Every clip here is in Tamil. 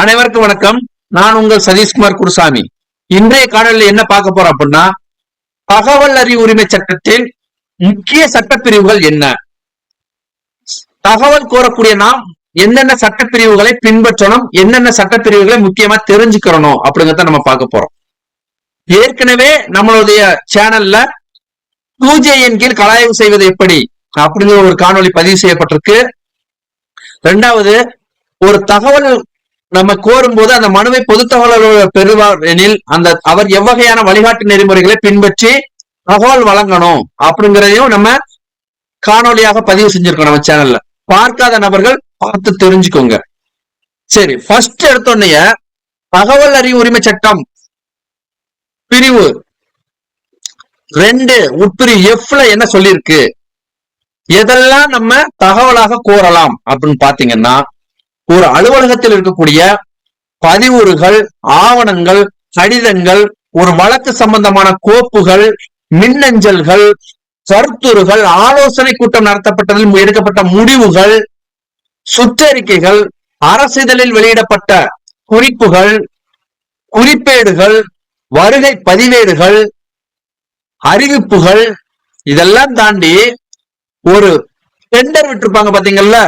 அனைவருக்கும் வணக்கம். நான் உங்கள் சதீஷ்குமார் குருசாமி. இன்றைய காணொலியில் என்ன பார்க்க போறோம் அப்படின்னா தகவல் அறிவு உரிமை சட்டத்தில் முக்கிய சட்டப்பிரிவுகள் என்ன? தகவல் கோரக்கூடிய நாம் என்னென்ன சட்டப்பிரிவுகளை பின்பற்றணும் என்னென்ன சட்டப்பிரிவுகளை முக்கியமா தெரிஞ்சுக்கிறணும் அப்படிங்கறத நம்ம பார்க்க போறோம். ஏற்கனவே நம்மளுடைய சேனல்ல டூஜேஎன் கீழ் கலாய்வு செய்வது எப்படி அப்படிங்கிற ஒரு காணொளி பதிவு செய்யப்பட்டிருக்கு. ரெண்டாவது ஒரு தகவல் நம்ம கோரும் போது அந்த மனுவை பொது பெறுவார் எனில் அந்த அவர் எவ்வகையான வழிகாட்டு நெறிமுறைகளை பின்பற்றி தகவல் வழங்கணும் அப்படிங்கிறதையும் நம்ம காணொலியாக பதிவு செஞ்சிருக்கோம் நம்ம சேனல்ல பார்க்காத நபர்கள் பார்த்து தெரிஞ்சுக்கோங்க. சரி ஃபர்ஸ்ட் எடுத்தோடனே தகவல் அறிவு உரிமை சட்டம் பிரிவு ரெண்டு உட்பிரிவு எஃப்ல என்ன சொல்லியிருக்கு? எதெல்லாம் நம்ம தகவலாக கோரலாம் அப்படின்னு பாத்தீங்கன்னா ஒரு அலுவலகத்தில் இருக்கக்கூடிய பதிவுறுகள் ஆவணங்கள் கடிதங்கள் ஒரு வழக்கு சம்பந்தமான கோப்புகள் மின்னஞ்சல்கள் கருத்துருகள் ஆலோசனை கூட்டம் நடத்தப்பட்டதில் எடுக்கப்பட்ட முடிவுகள் சுற்றறிக்கைகள் அரசிதழில் வெளியிடப்பட்ட குறிப்புகள் குறிப்பேடுகள் வருகை பதிவேடுகள் அறிவிப்புகள் இதெல்லாம் தாண்டி ஒரு டெண்டர் விட்டுருப்பாங்க பாத்தீங்கல்ல?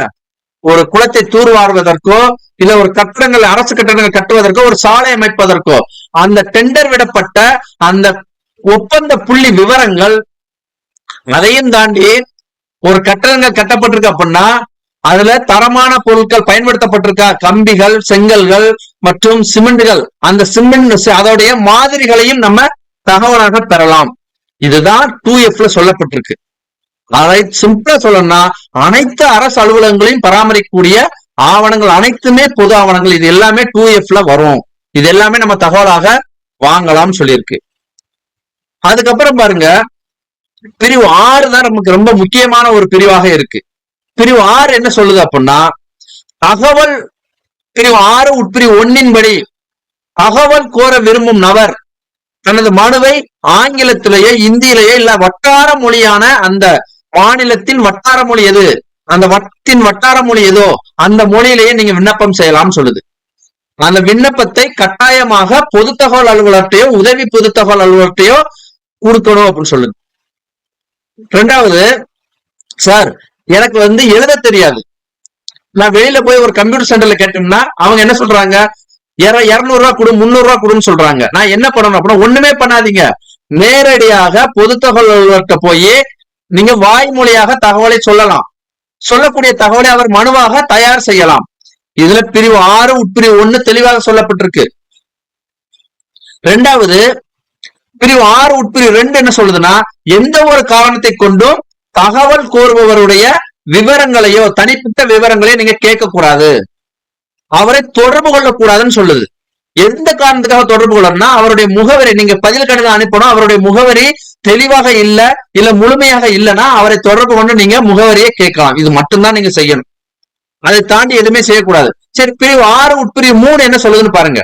ஒரு குளத்தை தூர்வாடுவதற்கோ இல்ல ஒரு கட்டடங்கள் அரசு கட்டடங்கள் கட்டுவதற்கோ ஒரு சாலை அமைப்பதற்கோ அந்த டெண்டர் விடப்பட்ட அந்த ஒப்பந்த புள்ளி விவரங்கள் அதையும் தாண்டி ஒரு கட்டடங்கள் கட்டப்பட்டிருக்கு அப்படின்னா அதுல தரமான பொருட்கள் பயன்படுத்தப்பட்டிருக்கா? கம்பிகள் செங்கல்கள் மற்றும் சிமெண்ட்கள். அந்த சிமெண்ட் அதோடைய மாதிரிகளையும் நம்ம தகவலாக பெறலாம். இதுதான் டூ எஃப்ல சொல்லப்பட்டிருக்கு. அதை சிம்பிளா சொல்லணும்னா அனைத்து அரசு அலுவலகங்களையும் பராமரிக்கக்கூடிய ஆவணங்கள் அனைத்துமே பொது ஆவணங்கள். இது எல்லாமே டூ எஃப்ல வரும். இது எல்லாமே நம்ம தகவலாக வாங்கலாம்னு சொல்லியிருக்கு. அதுக்கப்புறம் பாருங்க பிரிவு ஆறு தான் நமக்கு ரொம்ப முக்கியமான ஒரு பிரிவாக இருக்கு. பிரிவு ஆறு என்ன சொல்லுது அப்படின்னா தகவல் பிரிவு ஆறு உட்பிரிவு ஒன்னின்படி தகவல் கோர விரும்பும் நபர் தனது மனுவை ஆங்கிலத்திலேயே இந்தியிலேயே இல்ல வட்டார மொழியான அந்த மாநிலத்தின் வட்டார மொழி எது? அந்த வட்டின் வட்டார மொழி எதோ? அந்த மொழியிலேயே நீங்க விண்ணப்பம் செய்யலாம்னு சொல்லுது. அந்த விண்ணப்பத்தை கட்டாயமாக பொது தகவல் அலுவலர்கிட்டயோ உதவி பொது தகவல் அலுவலர்கிட்டயோ கொடுக்கணும் அப்படின்னு சொல்லுது. ரெண்டாவது சார் எனக்கு வந்து எழுத தெரியாது. நான் வெளியில போய் ஒரு கம்ப்யூட்டர் சென்டர்ல கேட்டோம்னா அவங்க என்ன சொல்றாங்க? இருநூறு ரூபா கொடு முந்நூறு ரூபா கொடுன்னு சொல்றாங்க. நான் என்ன பண்ணணும் அப்படின்னா ஒண்ணுமே பண்ணாதீங்க. நேரடியாக பொது தகவல் அலுவலர்கிட்ட போய் நீங்க வாய்மொழியாக தகவலை சொல்லலாம். சொல்லக்கூடிய தகவலை அவர் மனுவாக தயார் செய்யலாம். இதுல பிரிவு ஆறு உட்பிரிவு ஒண்ணு தெளிவாக சொல்லப்பட்டிருக்கு. ரெண்டாவது பிரிவு ஆறு உட்பிரிவு ரெண்டு என்ன சொல்லுதுன்னா எந்த ஒரு காரணத்தை கொண்டும் தகவல் கோருபவருடைய விவரங்களையோ தனிப்பட்ட விவரங்களையோ நீங்க கேட்க கூடாது அவரை தொடர்பு கொள்ளக்கூடாதுன்னு சொல்லுது. எந்த காரணத்துக்காக தொடர்பு கொள்ளணும்னா அவருடைய முகவரி நீங்க பதில் கடிதம் அனுப்பணும் அவருடைய முகவரி தெளிவாக இல்ல இல்ல முழுமையாக இல்லைன்னா அவரை தொடர்பு கொண்டு நீங்க முகவரியை கேட்கலாம். இது மட்டும்தான் நீங்க செய்யணும். அதை தாண்டி எதுவுமே செய்யக்கூடாது. சரி பிரிவு ஆறு உட்பிரிவு மூணு என்ன சொல்லுதுன்னு பாருங்க.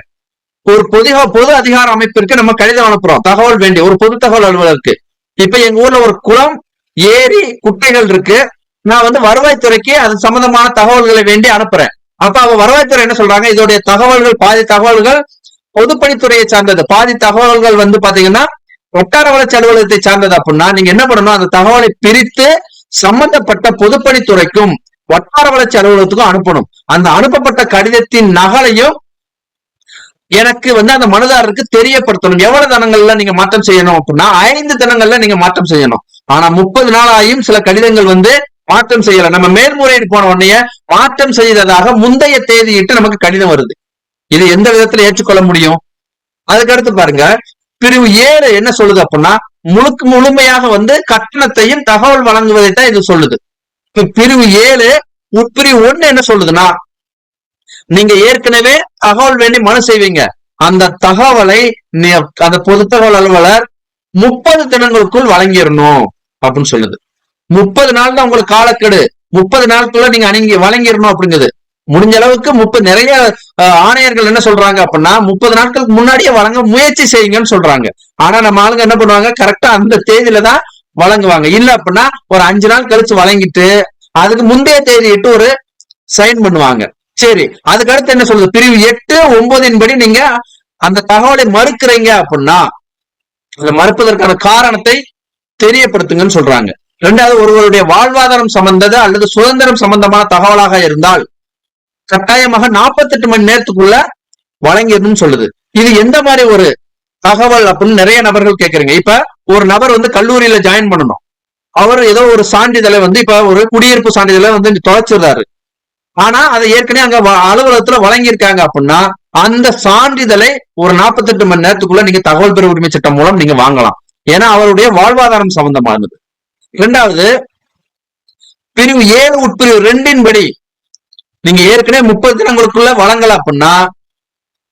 ஒரு பொது பொது அதிகார அமைப்பிற்கு நம்ம கடிதம் அனுப்புறோம். தகவல் வேண்டிய ஒரு பொது தகவல் அலுவலருக்கு. இப்ப எங்க ஊர்ல ஒரு குளம் ஏரி குட்டைகள் இருக்கு. நான் வந்து வருவாய்த்துறைக்கு அது சம்பந்தமான தகவல்களை வேண்டி அனுப்புறேன். அப்ப அவ வருவாய்த்துறை என்ன சொல்றாங்க? இதோடைய தகவல்கள் பாதி தகவல்கள் பொதுப்பணித்துறையை சார்ந்தது. பாதி தகவல்கள் வந்து பாத்தீங்கன்னா வட்டார வளர்ச்சி அலுவலகத்தை சார்ந்தது அப்படின்னா நீங்க என்ன பண்ணணும்? அந்த தகவலை பிரித்து சம்பந்தப்பட்ட பொதுப்பணித்துறைக்கும் வட்டார வளர்ச்சி அலுவலகத்துக்கும் அனுப்பணும். அந்த அனுப்பப்பட்ட கடிதத்தின் நகலையும் எனக்கு வந்து அந்த மனுதாரருக்கு தெரியப்படுத்தணும். எவ்வளவு தினங்கள்ல நீங்க மாற்றம் செய்யணும் அப்படின்னா ஐந்து தினங்கள்ல நீங்க மாற்றம் செய்யணும். ஆனா முப்பது நாள் ஆகியும் சில கடிதங்கள் வந்து மாற்றம் செய்யல. நம்ம மேல்முறையீடு போன உடனே மாற்றம் செய்ததாக முந்தைய தேதியிட்டு நமக்கு கடிதம் வருது. இது எந்த விதத்துல ஏற்றுக்கொள்ள முடியும்? அதுக்கடுத்து பாருங்க. பிரிவு ஏழு என்ன சொல்லுது அப்படின்னா முழுக்க முழுமையாக வந்து கட்டணத்தையும் தகவல் வழங்குவதை தான் இது சொல்லுது. இப்ப பிரிவு ஏழு உட்பிரிவு ஒண்ணு என்ன சொல்லுதுன்னா நீங்க ஏற்கனவே தகவல் வேண்டி மனு செய்வீங்க. அந்த தகவலை அந்த பொது தகவல் அலுவலர் முப்பது தினங்களுக்குள் வழங்கிடணும் அப்படின்னு சொல்லுது. முப்பது நாள் தான் உங்களுக்கு காலக்கெடு. முப்பது நாளுக்குள்ள நீங்க அணுங்கி வழங்கிடணும் அப்படிங்குது. முடிஞ்ச அளவுக்கு முப்பது நிறைய ஆணையர்கள் என்ன சொல்றாங்க அப்படின்னா முப்பது நாட்களுக்கு முன்னாடியே வழங்க முயற்சி செய்யுங்கன்னு சொல்றாங்க. ஆனா நம்ம ஆளுங்க என்ன பண்ணுவாங்க? கரெக்டா அந்த தேதியில தான் வழங்குவாங்க. இல்ல அப்படின்னா ஒரு அஞ்சு நாள் கழிச்சு வழங்கிட்டு அதுக்கு முந்தைய தேதியிட்டு ஒரு சைன் பண்ணுவாங்க. சரி அதுக்கு அடுத்து என்ன சொல்றது பிரிவு எட்டு ஒன்பதின் படி நீங்க அந்த தகவலை மறுக்கிறீங்க அப்படின்னா அதை மறுப்பதற்கான காரணத்தை தெரியப்படுத்துங்கன்னு சொல்றாங்க. ரெண்டாவது ஒருவருடைய வாழ்வாதாரம் சம்பந்தது அல்லது சுதந்திரம் சம்பந்தமான தகவலாக இருந்தால் கட்டாயமாக 48 மணி நேரத்துக்குள்ள வழங்கிடணும்னு சொல்லுது. இது எந்த மாதிரி ஒரு தகவல் அப்படின்னு நிறைய நபர்கள் கேட்கறீங்க இப்ப ஒரு நபர் வந்து கல்லூரியில ஜாயின் பண்ணணும். அவர் ஏதோ ஒரு சான்றிதழை வந்து இப்ப ஒரு குடியிருப்பு சான்றிதழை வந்து தொலைச்சிடுறாரு. ஆனா அதை ஏற்கனவே அங்க வ- அலுவலகத்துல வழங்கியிருக்காங்க அப்படின்னா அந்த சான்றிதழை ஒரு 48 மணி நேரத்துக்குள்ள நீங்க தகவல் பெற உரிமை சட்டம் மூலம் நீங்க வாங்கலாம். ஏன்னா அவருடைய வாழ்வாதாரம் சம்பந்தமானது. இரண்டாவது பிரிவு ஏழு உட்பிரிவு ரெண்டின் படி நீங்க ஏற்கனவே முப்பது தினங்களுக்குள்ள வழங்கல அப்படின்னா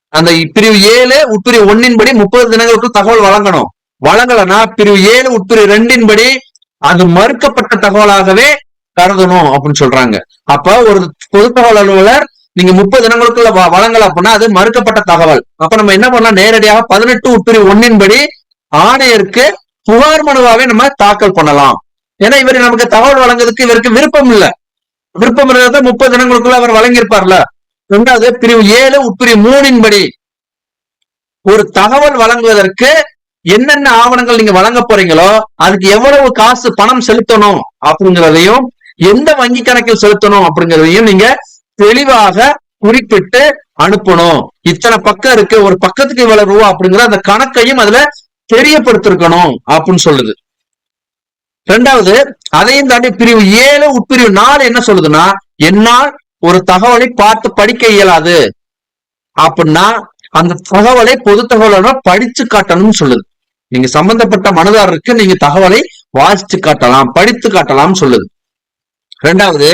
அந்த பிரிவு ஏழு உட்பிரிவு ஒன்னின் படி முப்பது தினங்களுக்குள் தகவல் வழங்கணும். வழங்கலன்னா பிரிவு ஏழு உட்பிரிவு ரெண்டின் படி அது மறுக்கப்பட்ட தகவலாகவே கருதணும் அப்படின்னு சொல்றாங்க. அப்ப ஒரு பொது தகவல் அலுவலர் நீங்க முப்பது தினங்களுக்குள்ள வ- வழங்கல அப்படின்னா அது மறுக்கப்பட்ட தகவல். அப்ப நம்ம என்ன பண்ணலாம்? நேரடியாக பதினெட்டு உட்பிரிவு ஒன்னின் படி ஆணையருக்கு புகார் மனுவாவே நம்ம தாக்கல் பண்ணலாம். ஏன்னா இவர் நமக்கு தகவல் வழங்குறதுக்கு இவருக்கு விருப்பம் இல்ல. விருப்பம் இல்லாத முப்பது தினங்களுக்குள்ள அவர் வழங்கியிருப்பார்ல. ரெண்டாவது பிரிவு ஏழு உட்பிரிவு மூணின் படி ஒரு தகவல் வழங்குவதற்கு என்னென்ன ஆவணங்கள் நீங்க வழங்க போறீங்களோ அதுக்கு எவ்வளவு காசு பணம் செலுத்தணும் அப்படிங்கிறதையும் எந்த வங்கி கணக்கில் செலுத்தணும் அப்படிங்கிறதையும் நீங்க தெளிவாக குறிப்பிட்டு அனுப்பணும். இத்தனை பக்கம் இருக்கு ஒரு பக்கத்துக்கு இவ்வளவு ரூபா அப்படிங்கிற அந்த கணக்கையும் அதுல தெரியப்படுத்திருக்கணும் அப்படின்னு சொல்லுது. ரெண்டாவது அதையும் தாண்டி பிரிவு ஏழு உட்பிரிவு நாலு என்ன சொல்லுதுன்னா என்னால் ஒரு தகவலை பார்த்து படிக்க இயலாது. அப்படின்னா அந்த தகவலை பொது தகவலோட படிச்சு காட்டணும்னு சொல்லுது. நீங்க சம்பந்தப்பட்ட மனதாரருக்கு நீங்க தகவலை வாசிச்சு காட்டலாம் படித்து காட்டலாம் சொல்லுது. ரெண்டாவது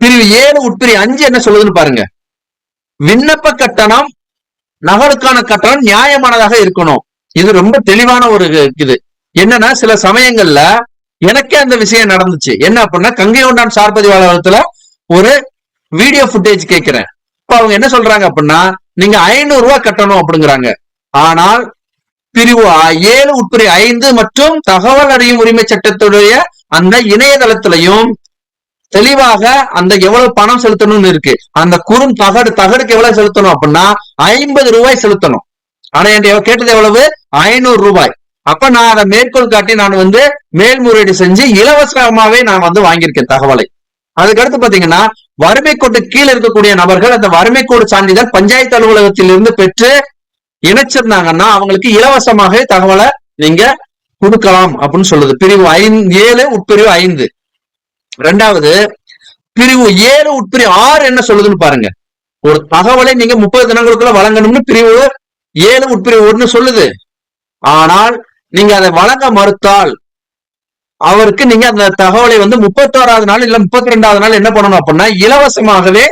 பிரிவு ஏழு உட்பிரிவு அஞ்சு என்ன சொல்லுதுன்னு பாருங்க. விண்ணப்ப கட்டணம் நகருக்கான கட்டணம் நியாயமானதாக இருக்கணும். இது ரொம்ப தெளிவான ஒரு இது. என்னன்னா சில சமயங்கள்ல எனக்கே அந்த விஷயம் நடந்துச்சு. என்ன அப்படின்னா கங்கை கொண்டான் சார்பதி வளாகத்துல ஒரு வீடியோ ஃபுட்டேஜ் கேட்கிறேன். இப்ப அவங்க என்ன சொல்றாங்க அப்படின்னா நீங்க ஐநூறு ரூபாய் கட்டணும் அப்படிங்கிறாங்க. ஆனால் பிரிவு ஏழு உட்பிரி ஐந்து மற்றும் தகவல் அறியும் உரிமை சட்டத்துடைய அந்த இணையதளத்திலையும் தெளிவாக அந்த எவ்வளவு பணம் செலுத்தணும்னு இருக்கு. அந்த குறும் தகடு தகடுக்கு எவ்வளவு செலுத்தணும் அப்படின்னா ஐம்பது ரூபாய் செலுத்தணும். ஆனா என் கேட்டது எவ்வளவு? ஐநூறு ரூபாய். அப்ப நான் அதை மேற்கோள் காட்டி நான் வந்து மேல்முறையீடு செஞ்சு இலவசமாவே நான் வந்து வாங்கியிருக்கேன் தகவலை. அதுக்கடுத்து பாத்தீங்கன்னா வறுமை கோட்டு கீழே இருக்கக்கூடிய நபர்கள் அந்த வறுமை கோடு சான்றிதழ் பஞ்சாயத்து அலுவலகத்தில் இருந்து பெற்று இணைச்சிருந்தாங்கன்னா அவங்களுக்கு இலவசமாகவே தகவலை நீங்க கொடுக்கலாம் அப்படின்னு சொல்லுது. பிரிவு ஐந்து ஏழு உட்பிரிவு ஐந்து. ரெண்டாவது பிரிவு ஏழு உட்பிரிவு ஆறு என்ன சொல்லுதுன்னு பாருங்க. ஒரு தகவலை நீங்க முப்பது தினங்களுக்குள்ள வழங்கணும்னு பிரிவு ஏழு உட்பிரிவு ஒன்று சொல்லுது. ஆனால் நீங்க அதை வழங்க மறுத்தால் அவருக்கு நீங்க அந்த தகவலை வந்து முப்பத்தோராவது நாள் இல்ல முப்பத்தி ரெண்டாவது நாள் என்ன பண்ணணும் அப்படின்னா இலவசமாகவே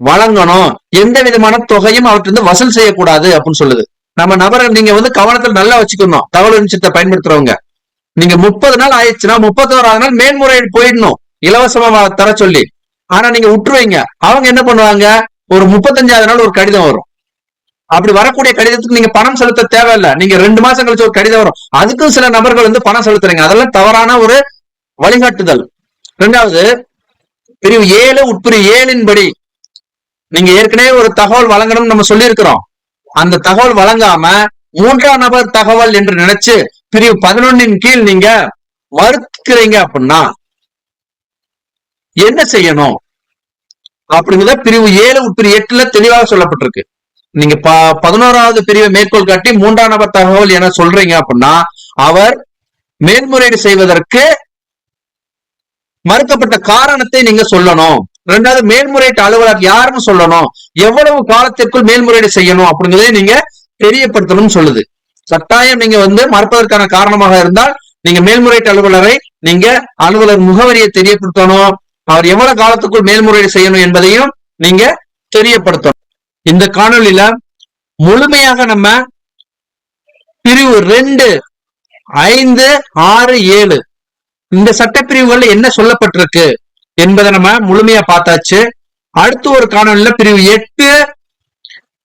வழங்கணும். எந்த விதமான தொகையும் அவர்கிட்ட இருந்து வசூல் செய்யக்கூடாது அப்படின்னு சொல்லுது. நம்ம நபரை நீங்க வந்து கவனத்தில் நல்லா வச்சுக்கணும். தகவல் நிச்சயத்தை பயன்படுத்துறவங்க. நீங்க முப்பது நாள் ஆயிடுச்சுன்னா முப்பத்தோராவது நாள் மேன்முறையில் போயிடணும். இலவசமா தர சொல்லி. ஆனா நீங்க விட்டுருவீங்க அவங்க என்ன பண்ணுவாங்க? ஒரு முப்பத்தஞ்சாவது நாள் ஒரு கடிதம் வரும். அப்படி வரக்கூடிய கடிதத்துக்கு நீங்க பணம் செலுத்த தேவையில்லை. நீங்க ரெண்டு மாசம் கழிச்சு ஒரு கடிதம் வரும். அதுக்கும் சில நபர்கள் வந்து பணம் செலுத்துறீங்க. அதெல்லாம் தவறான ஒரு வழிகாட்டுதல். ரெண்டாவது பிரிவு ஏழு உட்பிரிவு ஏழின் படி நீங்க ஏற்கனவே ஒரு தகவல் வழங்கணும்னு நம்ம சொல்லியிருக்கிறோம். அந்த தகவல் வழங்காம மூன்றாம் நபர் தகவல் என்று நினைச்சு பிரிவு பதினொன்னின் கீழ் நீங்க மறுக்கிறீங்க அப்படின்னா என்ன செய்யணும்? அப்படிங்கிறத பிரிவு ஏழு உட்பிரிவு எட்டுல தெளிவாக சொல்லப்பட்டிருக்கு. நீங்க ப பதினோராவது பிரிவை மேற்கோள் காட்டி மூன்றாம் நபர் தகவல் என சொல்றீங்க அப்படின்னா அவர் மேல்முறையீடு செய்வதற்கு மறுக்கப்பட்ட காரணத்தை நீங்க சொல்லணும். ரெண்டாவது மேல்முறையீட்டு அலுவலர் யாருன்னு சொல்லணும். எவ்வளவு காலத்திற்குள் மேல்முறையீடு செய்யணும் அப்படிங்கிறதே நீங்க தெரியப்படுத்தணும்னு சொல்லுது. கட்டாயம் நீங்க வந்து மறுப்பதற்கான காரணமாக இருந்தால் நீங்க மேல்முறையீட்டு அலுவலரை நீங்க அலுவலர் முகவரியை தெரியப்படுத்தணும். அவர் எவ்வளவு காலத்துக்குள் மேல்முறையீடு செய்யணும் என்பதையும் நீங்க தெரியப்படுத்தணும். இந்த காணொலியில முழுமையாக நம்ம பிரிவு ரெண்டு ஐந்து ஆறு ஏழு. இந்த சட்டப்பிரிவுகள்ல என்ன சொல்லப்பட்டிருக்கு என்பதை நம்ம முழுமையா பார்த்தாச்சு. அடுத்து ஒரு காணொளியில பிரிவு எட்டு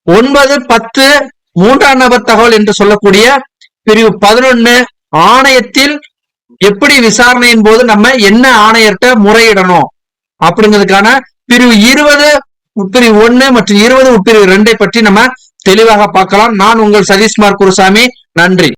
ஒன்பது பத்து மூன்றாம் நபர் தகவல் என்று சொல்லக்கூடிய பிரிவு பதினொன்னு ஆணையத்தில் எப்படி விசாரணையின் போது நம்ம என்ன ஆணையர்கிட்ட முறையிடணும் அப்படிங்கிறதுக்கான பிரிவு இருபது உட்பிரிவு ஒண்ணு மற்றும் இருபது உட்பிரிவு ரெண்டை பற்றி நம்ம தெளிவாக பார்க்கலாம். நான் உங்கள் சதீஷ்குமார் குருசாமி. நன்றி.